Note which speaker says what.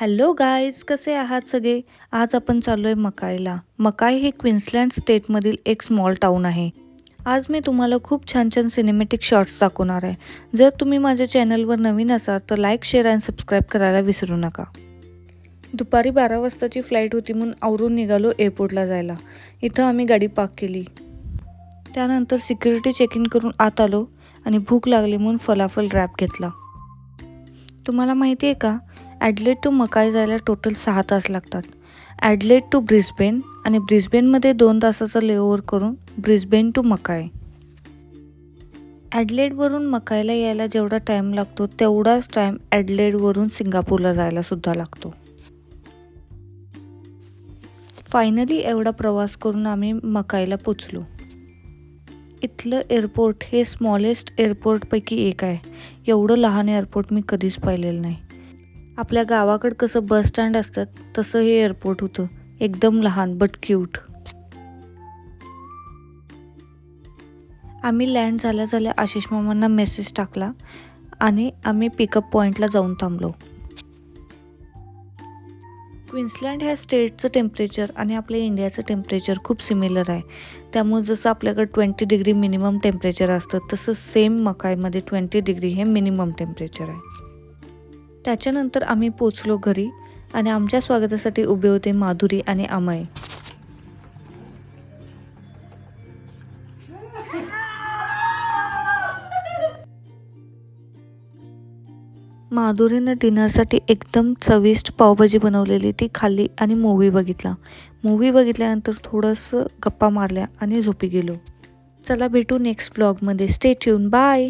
Speaker 1: Hello guys कसे आहात सगळे? आज आपण चाललो आहे मकाईला. मकाई हे क्विन्सलँड स्टेटमधील एक स्मॉल टाऊन आहे. आज मी तुम्हाला खूप छान छान सिनेमॅटिक शॉर्ट्स दाखवणार आहे. जर तुम्ही माझ्या चॅनलवर नवीन असाल तर लाईक शेअर आणि सबस्क्राईब करायला विसरू नका. दुपारी बारा वाजताची फ्लाईट होती म्हणून आवरून निघालो एअरपोर्टला जायला. इथं आम्ही गाडी पार्क केली. त्यानंतर सिक्युरिटी चेक इन करून आत आलो आणि भूक लागली म्हणून फलाफल रॅप घेतला. तुम्हाला माहिती आहे का? ॲडलेट टू मकाई जायला टोटल सहा तास लागतात. ॲडलेट टू ब्रिस्बेन आणि ब्रिस्बेनमध्ये दोन तासाचा लेओव्हर करून ब्रिस्बेन टू मकाई. ॲडलेडवरून मकायला यायला जेवढा टाईम लागतो तेवढाच टाईम ॲडलेडवरून सिंगापूरला जायला सुद्धा लागतो. फायनली एवढा प्रवास करून आम्ही मकायला पोचलो. इथलं एअरपोर्ट हे स्मॉलेस्ट एअरपोर्टपैकी एक आहे. एवढं लहान एअरपोर्ट मी कधीच पाहिलेलं नाही. आपल्या गावाकडं कसं बस स्टँड असतात तसं हे एअरपोर्ट होतं. एकदम लहान बट क्यूट आम्ही लँड झाल्या झाल्या आशिष मामांना मेसेज टाकला आणि आम्ही पिकअप पॉईंटला जाऊन थांबलो. क्विन्सलँड ह्या स्टेटचं टेम्परेचर आणि आपल्या इंडियाचं टेम्परेचर खूप सिमिलर आहे. त्यामुळे जसं आपल्याकडे ट्वेंटी डिग्री मिनिमम टेम्परेचर असतं तसं सेम मकाईमध्ये ट्वेंटी डिग्री हे मिनिमम टेम्परेचर आहे. त्याच्यानंतर आम्ही पोचलो घरी आणि आमच्या स्वागतासाठी उभे होते माधुरी आणि अमय. माधुरीनं डिनरसाठी एकदम चविष्ट पावभाजी बनवलेली ती खाल्ली आणि मूवी बघितला. मूवी बघितल्यानंतर थोडंसं गप्पा मारल्या आणि झोपी गेलो. चला भेटू नेक्स्ट व्लॉगमध्ये स्टे ट्यून बाय